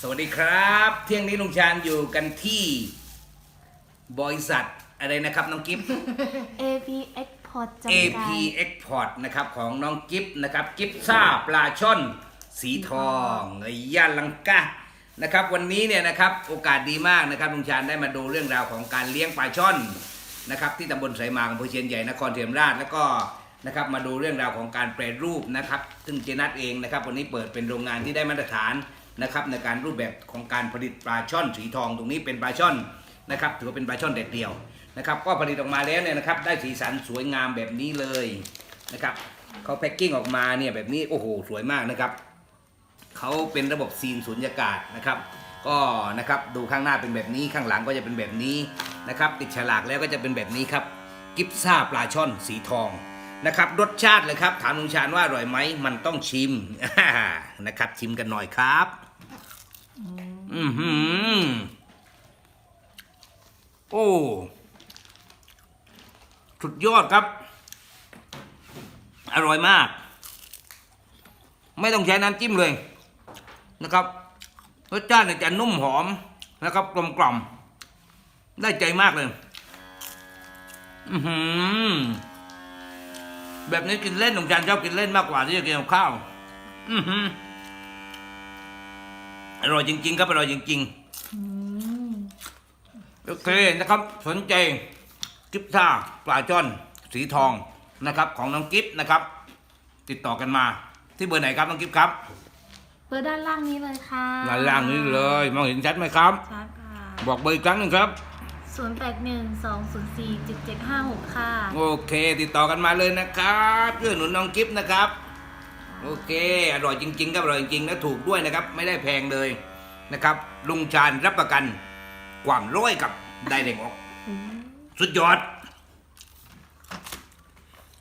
สวัสดีครับ เที่ยงนี้ลุงชาญอยู่กันที่ บริษัทอะไรนะครับน้องกิฟ AP Export จำกัด AP Export นะครับของน้องกิฟนะครับ กิฟซ่าปลาช่อนสีทองไอ้ย่านลังกานะครับ วันนี้เนี่ยนะครับโอกาสดีมากนะครับลุงชาญได้มาดูเรื่องราวของการเลี้ยงปลาช่อนนะครับ ที่ตำบลไสมางอำเภอเชียนใหญ่นครเทียมราชแล้วก็นะครับมาดูเรื่องราวของการแปรรูปนะครับ ซึ่งเจนัทเองนะครับ วันนี้เปิดเป็นโรงงานที่ได้มาตรฐาน นะครับในการรูปแบบของการผลิตปลาช่อนสีทองตรงนี้เป็นปลาช่อนนะครับถือว่าเป็นปลาช่อนเด็ดเดียวนะครับก็ผลิตออกมาแล้วเนี่ยนะครับได้สีสันสวยงามแบบนี้เลยนะครับเขาแพ็กกิ้งออกมาเนี่ยแบบนี้โอ้โหสวยมากนะครับเขาเป็นระบบซีนสุญญากาศนะครับก็นะครับดูข้างหน้าเป็นแบบนี้ข้างหลังก็จะเป็นแบบนี้นะครับติดฉลากแล้วก็จะเป็นแบบนี้ครับกิฟซ่าปลาช่อนสีทองนะครับรสชาติเลยครับถามลุงชาญว่าอร่อยไหมมันต้องชิมนะครับชิมกันหน่อยครับ หือ โอ้ สุดยอดครับ อร่อยมาก ไม่ต้องใช้น้ำจิ้มเลยนะครับ รสชาติจะนุ่มหอมนะครับ กลมกล่อม ได้ใจมากเลย อือหือ แบบนี้กินเล่นของจานชอบกินเล่นมากกว่าที่จะกินกับข้าว อือหือ อร่อยจริง ๆ ครับอร่อยจริงอืมๆโอเคนะครับ สนใจกิฟท่าปลาจ้อน สีทองนะครับ ของน้องกิฟนะครับ ติดต่อกันมา ที่เบอร์ไหนครับน้องกิฟครับเบอร์ด้านล่างนี้เลยค่ะด้านล่างนี้เลย มองเห็นชัดไหมครับชัดค่ะบอกเบอร์อีกครั้งหนึ่งครับ0 8 1 2 0 4 7 7 5 6 ค่ะ โอเค ติดต่อกันมาเลยนะครับเพื่อหนุนน้องกิฟต์นะครับ โอเค อร่อยจริงๆครับอร่อยจริงๆและถูกด้วยนะครับ ไม่ได้แพงเลยนะครับ ลุงชาญรับประกัน ความร้อยกับได้เด็กออก สุดยอด